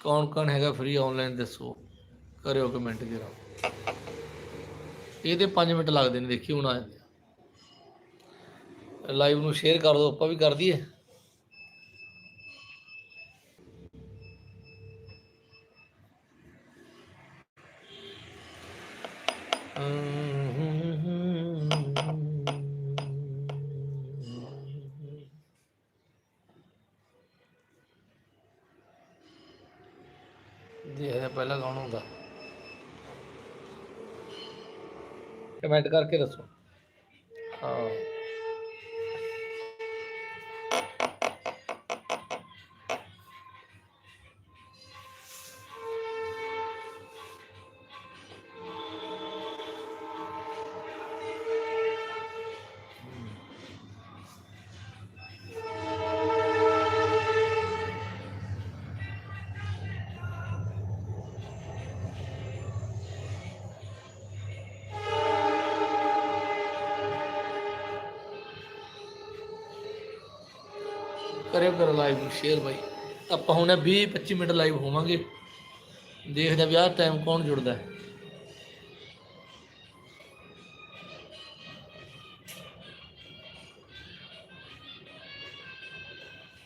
ਕੌਣ ਕੌਣ ਹੈਗਾ ਫ੍ਰੀ ਆਨਲਾਈਨ ਦੱਸੋ। ਕਰਿਓ ਕਮੈਂਟ ਜਰਾ। ਇਹਦੇ 5 ਮਿੰਟ ਲੱਗਦੇ ਨੇ ਦੇਖੀ ਹੁਣ ਆ ਜਾਂਦੇ ਲਾਈਵ ਨੂੰ ਸ਼ੇਅਰ ਕਰ ਦਿਓ ਆਪਾਂ ਵੀ ਕਰ ਦਈਏ। ਦੇਖਦੇ ਕਮੈਂਟ ਕਰਕੇ ਦੱਸੋ। ਹਾਂ। ਕਰਿਓ ਕਰੋ ਲਾਈਵ ਨੂੰ ਸ਼ੇਅਰ ਬਾਈ। ਆਪਾਂ ਹੁਣ 20 25 ਮਿੰਟ ਲਾਈਵ ਹੋਵਾਂਗੇ। ਦੇਖਦੇ ਆ ਵੀ ਆਹ ਟਾਈਮ ਕੌਣ ਜੁੜਦਾ ਹੈ।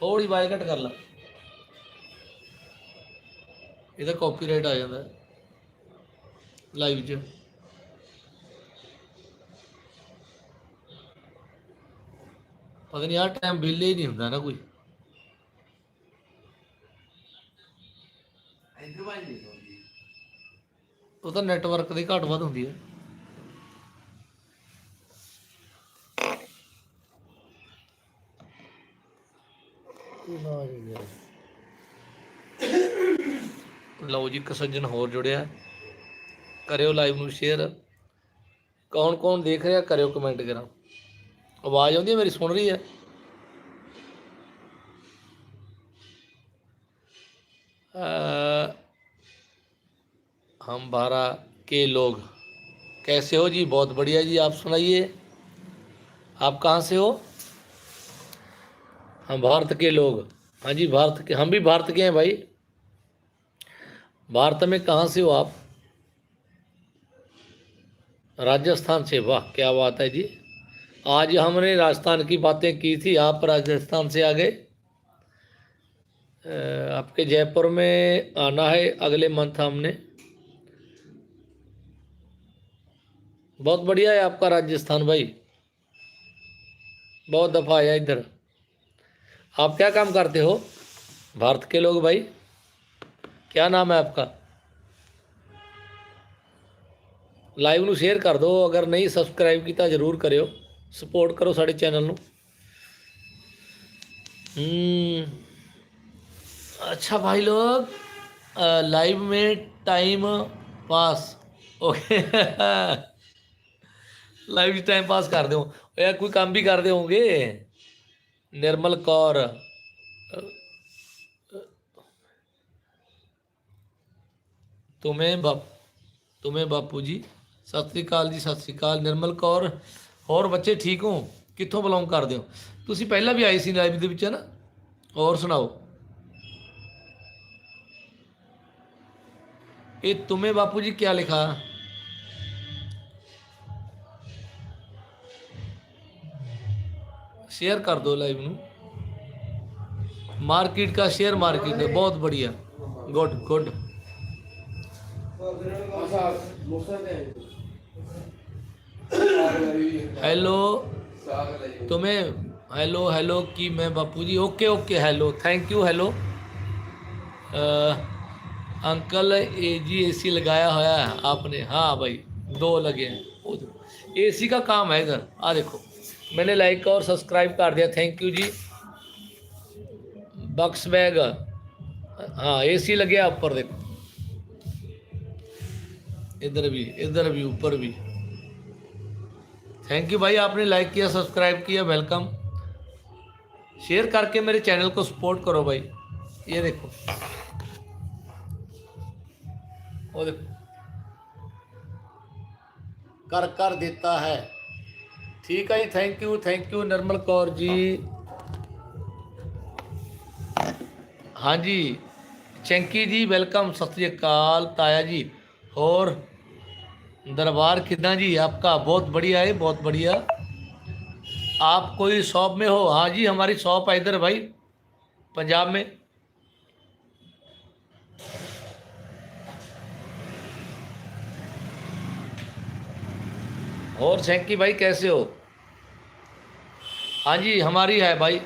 ਥੋੜੀ ਆਵਾਜ਼ ਘੱਟ ਕਰ ਲਾ। ਇਹਦਾ ਕਾਪੀਰਾਈਟ ਆ ਜਾਂਦਾ ਲਾਈਵ 'ਚ। ਪਤਾ ਨਹੀਂ ਆਹ ਟਾਈਮ ਬਿੱਲ ਨਹੀਂ ਹੁੰਦਾ ਨਾ ਕੋਈ। ਤਾਂ ਨੈਟਵਰਕ ਦੀ ਘਾਟ ਵੱਧ ਹੁੰਦੀ ਹੈ। ਲਓ ਜੀ ਇੱਕ ਸੱਜਣ ਹੋਰ ਜੁੜਿਆ। ਕਰਿਓ ਲਾਈਵ ਨੂੰ ਸ਼ੇਅਰ ਕੌਣ ਕੌਣ ਦੇਖ ਰਿਹਾ ਕਰਿਓ ਕਮੈਂਟ ਕਰਾਂ। ਆਵਾਜ਼ ਆਉਂਦੀ ਹੈ ਮੇਰੀ ਸੁਣ ਰਹੀ ਹੈ? अ, हम बारह के लोग। कैसे हो जी? बहुत बढ़िया जी, आप सुनाइए। आप कहाँ से हो? हम भारत के लोग। हाँ जी, भारत के, हम भी भारत के हैं भाई। भारत में कहाँ से हो आप? राजस्थान से। वाह, क्या बात है जी। आज हमने राजस्थान की बातें की थी। आप राजस्थान से आ गए। आपके जयपुर में आना है अगले मंथ हमने। बहुत बढ़िया है आपका राजस्थान भाई बहुत दफ़ा आया इधर आप क्या काम करते हो भारत के लोग भाई क्या नाम है आपका ਲਾਈਵ ਨੂੰ ਸ਼ੇਅਰ ਕਰ ਦਿਓ ਅਗਰ ਨਹੀਂ ਸਬਸਕ੍ਰਾਈਬ ਕੀਤਾ ਜਰੂਰ ਕਰਿਓ ਸਪੋਰਟ ਕਰੋ ਸਾਡੇ ਚੈਨਲ ਨੂੰ ਹੂੰ अच्छा भाई लोग लाइव में टाइम पास ओके ਲਾਈਵ ਵਿੱਚ ਟਾਈਮ ਪਾਸ ਕਰਦੇ ਹੋ। ਯਾ ਕੋਈ ਕੰਮ ਵੀ ਕਰਦੇ ਹੋਗੇ ਨਿਰਮਲ ਕੌਰ। ਤੁਮੇ ਬਾਪ, ਤੁਮੇ ਬਾਪੂ ਜੀ, ਸਤਿ ਸ੍ਰੀ ਅਕਾਲ ਜੀ, ਸਤਿ ਸ੍ਰੀ ਅਕਾਲ। ਨਿਰਮਲ ਕੌਰ, ਹੋਰ ਬੱਚੇ ਠੀਕ ਹੋ? ਕਿੱਥੋਂ ਬਿਲੋਂਗ ਕਰਦੇ ਹੋ? ਤੁਸੀਂ ਪਹਿਲਾਂ ਵੀ ਆਏ ਸੀ ਲਾਈਵ ਦੇ ਵਿੱਚ ਹੈ ਨਾ ਹੋਰ ਸੁਣਾਓ। ਇਹ ਤੁਮੇ ਬਾਪੂ ਜੀ ਕੀ ਲਿਖਾ? शेयर कर दो लाइव न। मार्केट का शेयर मार्केट है, बहुत बढ़िया। गुड गुड हेलो तुम्हें हेलो हेलो की मैं Bapu ji okay okay hello thank you hello uncle ए जी एसी लगाया हुआ है आपने। हाँ भाई, दो लगे हैं। ए एसी का काम है इधर। आ देखो। मैंने लाइक और सब्सक्राइब कर दिया. थैंक यू जी. बक्स बैग हाँ एसी लगे ऊपर देखो. इधर भी इधर भी, ऊपर भी. थैंक यू भाई, आपने लाइक किया सब्सक्राइब किया वेलकम शेयर करके मेरे चैनल को सपोर्ट करो भाई. ये देखो. वो देखो. कर कर देता है. ठीक है जी thank you thank you Nirmal Kaur ji हाँ जी ਚੈਂਕੀ ਜੀ ਵੈਲਕਮ ਸਤਿ ਸ੍ਰੀ ਅਕਾਲ ਤਾਇਆ ਜੀ ਹੋਰ दरबार कितना जी आपका बहुत बढ़िया है बहुत बढ़िया आप कोई शॉप में हो हाँ जी हमारी शॉप है इधर भाई पंजाब में और सैंकी भाई कैसे हो हाँ जी, हमारी है भाई।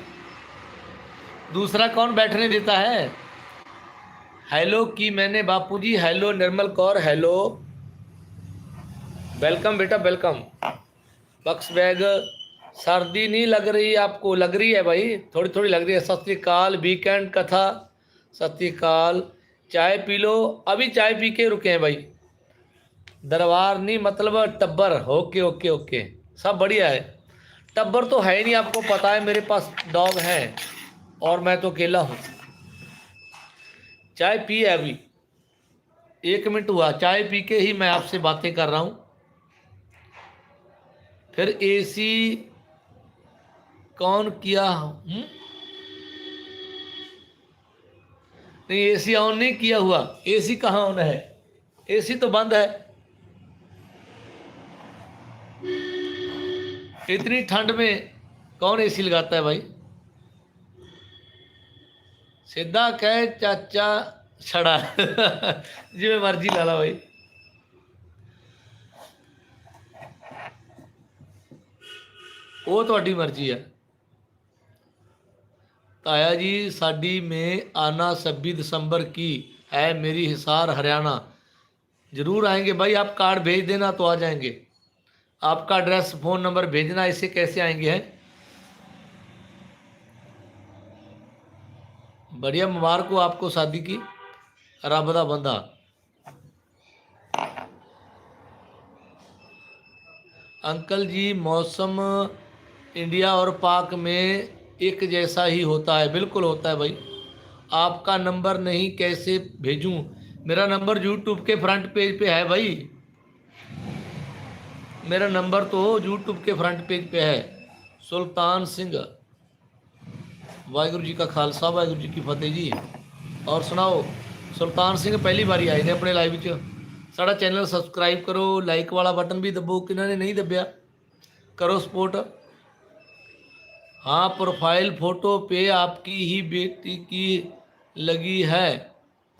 दूसरा कौन बैठने देता है? हेलो की मैंने Bapuji hello Nirmal Kaur hello welcome बेटा वेलकम बक्स बैग, सर्दी नहीं लग रही आपको? लग रही है भाई थोड़ी थोड़ी लग रही है। सत श्रीकाल वीकेंड कथा, सत श्रीकाल। चाय पी लो, अभी चाय पी के रुके हैं भाई। दरबार नहीं मतलब टब्बर। Okay okay okay. सब बढ़िया है। टब्बर तो है ही नहीं, आपको पता है, मेरे पास डॉग है और मैं तो अकेला हूँ। चाय पी है अभी। एक मिनट हुआ, चाय पी के ही मैं आपसे बातें कर रहा हूँ। फिर एसी कौन किया? हम्म? नहीं एसी ऑन नहीं किया हुआ। एसी कहाँ ऑन है? एसी तो बंद है। इतनी ठंड में कौन एसी लगाता है भाई? सीधा कह, चाचा छड़ा जिमें मर्ज़ी ला ला भाई। ਉਹ ਤੁਹਾਡੀ मर्ज़ी है। ताया जी, साड़ी में आना छब्बीस दिसंबर की है मेरी हिसार, हरियाणा। ज़रूर आएँगे। भाई, आप कार्ड भेज देना तो आ जाएँगे। आपका एड्रेस फ़ोन नंबर भेजना इससे कैसे आएँगे हैं? बढ़िया, मुबारक हो आपको शादी की। रब दा बंदा। अंकल जी, मौसम इंडिया और पाक में एक जैसा ही होता है। बिल्कुल होता है भाई। आपका नंबर नहीं, कैसे भेजूं? मेरा नंबर यूट्यूब के फ्रंट पेज पे है भाई। मेरा नंबर तो यूट्यूब के फ्रंट पेज पे है सुल्तान सिंह ਵਾਹਿਗੁਰੂ ਜੀ ਕਾ ਖਾਲਸਾ ਵਾਹਿਗੁਰੂ ਜੀ ਕੀ ਫਤਿਹ ਜੀ ਔਰ ਸੁਣਾਓ ਸੁਲਤਾਨ ਸਿੰਘ ਪਹਿਲੀ ਵਾਰੀ ਆਏ ਨੇ ਆਪਣੇ ਲਾਈਵ ਵਿੱਚ ਸਾਡਾ ਚੈਨਲ ਸਬਸਕ੍ਰਾਈਬ ਕਰੋ ਲਾਈਕ ਵਾਲਾ ਬਟਨ ਵੀ ਦਬੋ ਕਿਹਨਾਂ ਨੇ ਨਹੀਂ ਦੱਬਿਆ करो सपोर्ट हाँ प्रोफाइल फोटो पे आपकी ही बेटी की लगी है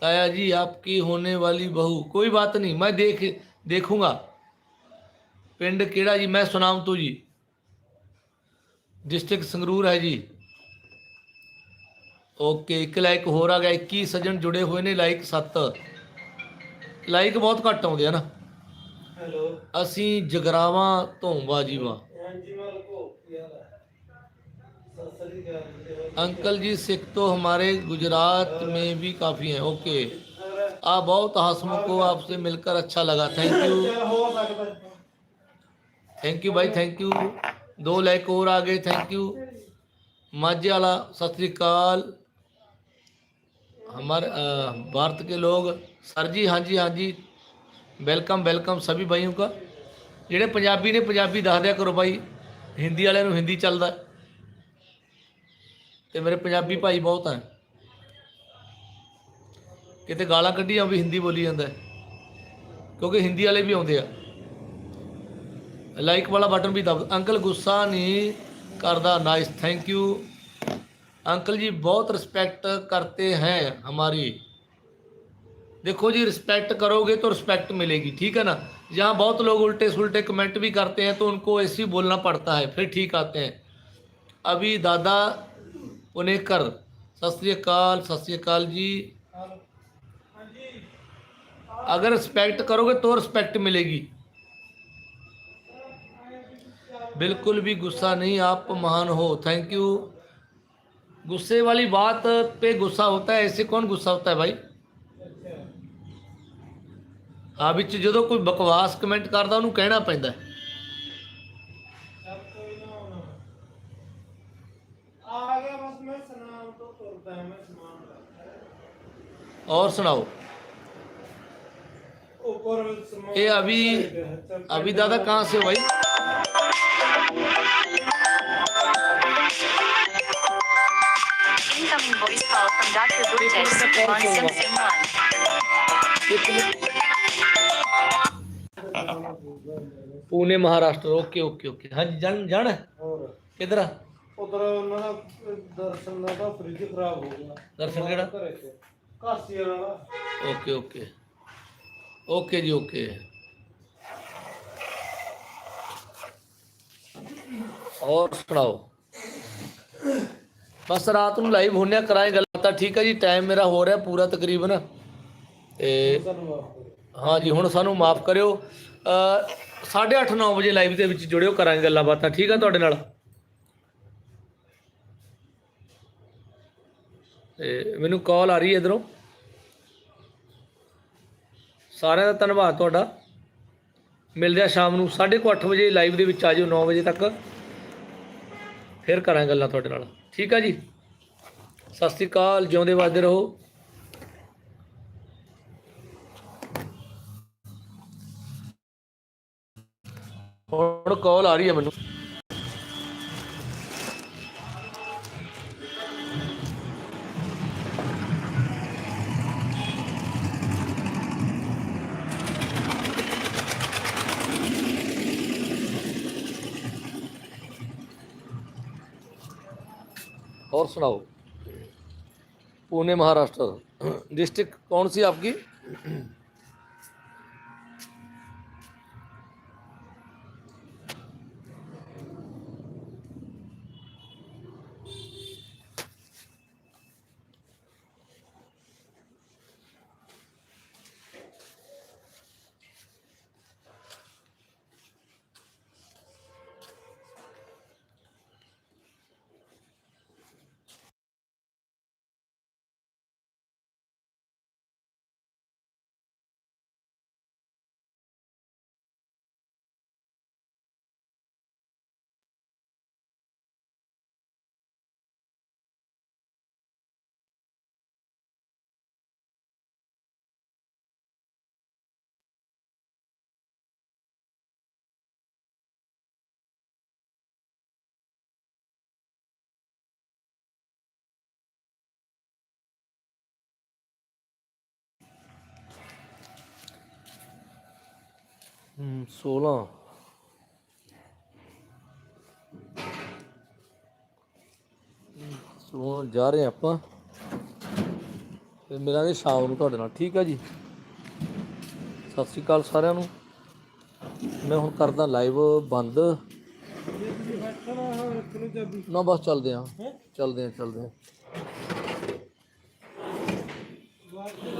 ताया जी आपकी होने वाली बहू कोई बात नहीं मैं देख देखूंगा पिंड केड़ा जी मैं सुनाम तो जी डिस्ट्रिक्ट संगरूर है जी ਓਕੇ ਇੱਕ ਲਾਈਕ ਹੋਰ ਆ ਗਿਆ 21 ਸੱਜਣ ਜੁੜੇ ਹੋਏ ਨੇ ਲਾਈਕ 7 ਲਾਈਕ ਬਹੁਤ ਘੱਟ ਆਉਂਦੇ ਆ ਨਾ हेलो ਅਸੀਂ ਜਗਰਾਵਾਂ ਤੋਂ ਬਾਜੀਵਾ हाँ जी मालको क्या हाल है सत श्री अकाल अंकल जी सिख तो हमारे गुजरात में भी काफ़ी हैं ओके अरे आप बहुत हंसमुख को आपसे मिलकर अच्छा लगा थैंक यू चल हो सकता है थैंक यू भाई थैंक यू दो लाइक और आ गए थैंक यू माझे वाला सत श्रीकाल हमारे अ, भारत के लोग सर जी हाँ जी हाँ जी वेलकम वेलकम सभी भाइयों का ਜਿਹੜੇ ਪੰਜਾਬੀ ਨੇ ਪੰਜਾਬੀ ਦੱਸ ਦਿਆ ਕਰੋ ਭਾਈ ਹਿੰਦੀ ਵਾਲਿਆਂ ਨੂੰ ਹਿੰਦੀ ਚੱਲਦਾ ਹੈ। ਤੇ ਮੇਰੇ ਪੰਜਾਬੀ ਭਾਈ ਬਹੁਤ ਹੈ ਕਿਤੇ ਗਾਲਾਂ ਕੱਢੀਆਂ ਵੀ ਹਿੰਦੀ ਬੋਲੀ ਜਾਂਦਾ ਹੈ। ਕਿਉਂਕਿ ਹਿੰਦੀ ਵਾਲੇ ਵੀ ਆਉਂਦੇ ਆ लाइक वाला बटन भी दब अंकल गुस्सा नहीं करता नाइस थैंक यू अंकल जी, बहुत रिस्पेक्ट करते हैं हमारी। देखो जी रिस्पेक्ट करोगे तो रिस्पेक्ट मिलेगी, ठीक है ना? यहाँ बहुत लोग उल्टे सुलटे कमेंट भी करते हैं तो उनको ऐसे ही बोलना पड़ता है, फिर ठीक आते हैं। अभी दादा पुनेकर सत श्रीकाल सत श्रीकाल जी। अगर रिस्पेक्ट करोगे तो रिस्पेक्ट मिलेगी। बिल्कुल भी गुस्सा नहीं आप महान हो थैंक यू गुस्से वाली बात पे गुस्सा होता है ऐसे कौन गुस्सा होता है भाई अच्छा ਹਾਂ ਵਿੱਚ ਜਦੋਂ ਕੋਈ ਬਕਵਾਸ ਕਮੈਂਟ ਕਰਦਾ ਉਹਨੂੰ ਕਹਿਣਾ ਪੈਂਦਾ ਹੈ। अब कोई ना होना आ गया बस मैं सनाम तो तुरता है मैं समान रखता और सुनाओ ऊपर समान ये अभी अभी दादा कहाँ से हो भाई Incoming voice call from Dr. Pune Maharashtra okay okay okay. हाँ जी जान जान. किधर उधर दर्शन फ्रिज खराब हो गया। Darshan okay okay. ओके जी ओके. ਹੋਰ ਸੁਣਾਓ? ਬਸ ਰਾਤ ਨੂੰ ਲਾਈਵ ਹੋਣਿਆ ਕਰਾਂਗੇ ਗੱਲਾਂ ਤਾਂ ਠੀਕ ਹੈ ਜੀ ਟਾਈਮ ਮੇਰਾ ਹੋ ਰਿਹਾ ਪੂਰਾ ਤਕਰੀਬਨ। ਤੇ ਸਾਨੂੰ ਹਾਂ ਜੀ, ਹੁਣ ਸਾਨੂੰ ਮਾਫ ਕਰਿਓ। ਅ 8:30 9 ਵਜੇ ਲਾਈਵ ਦੇ ਵਿੱਚ ਜੁੜਿਓ, ਕਰਾਂਗੇ ਗੱਲਾਂ ਬਾਤਾਂ, ਠੀਕ ਆ ਤੁਹਾਡੇ ਨਾਲ? ਤੇ ਮੈਨੂੰ ਕਾਲ ਆ ਰਹੀ ਹੈ ਇਧਰੋਂ। ਸਾਰਿਆਂ ਦਾ ਧੰਨਵਾਦ ਤੁਹਾਡਾ। ਮਿਲਦੇ ਆ ਸ਼ਾਮ ਨੂੰ 8:30 ਵਜੇ ਲਾਈਵ ਦੇ ਵਿੱਚ ਆ ਜਾਓ 9 ਵਜੇ ਤੱਕ। ਫਿਰ ਕਰਾਂਗੇ ਗੱਲਾਂ ਤੁਹਾਡੇ ਨਾਲ। ਠੀਕ ਆ ਜੀ? ਸਤਿ ਸ੍ਰੀ ਅਕਾਲ, ਜਿਉਂਦੇ ਵੱਸਦੇ ਰਹੋ। ਹੁਣ ਕਾਲ ਆ ਰਹੀ ਹੈ ਮੈਨੂੰ। और सुनाओ। पुणे महाराष्ट्र डिस्ट्रिक्ट कौन सी आपकी? 16 ਸੋ ਜਾ ਰਹੇ ਆਪਾਂ। ਫਿਰ ਮਿਲਾਂਗੇ ਸ਼ਾਮ ਨੂੰ ਤੁਹਾਡੇ ਨਾਲ ਠੀਕ ਹੈ ਜੀ? ਸਤਿ ਸ਼੍ਰੀ ਅਕਾਲ ਸਾਰਿਆਂ ਨੂੰ। ਮੈਂ ਹੁਣ ਕਰਦਾ ਲਾਈਵ ਬੰਦ। ਨਾ ਬਸ ਚੱਲਦੇ ਆ ਚੱਲਦੇ ਆ ਚੱਲਦੇ ਆ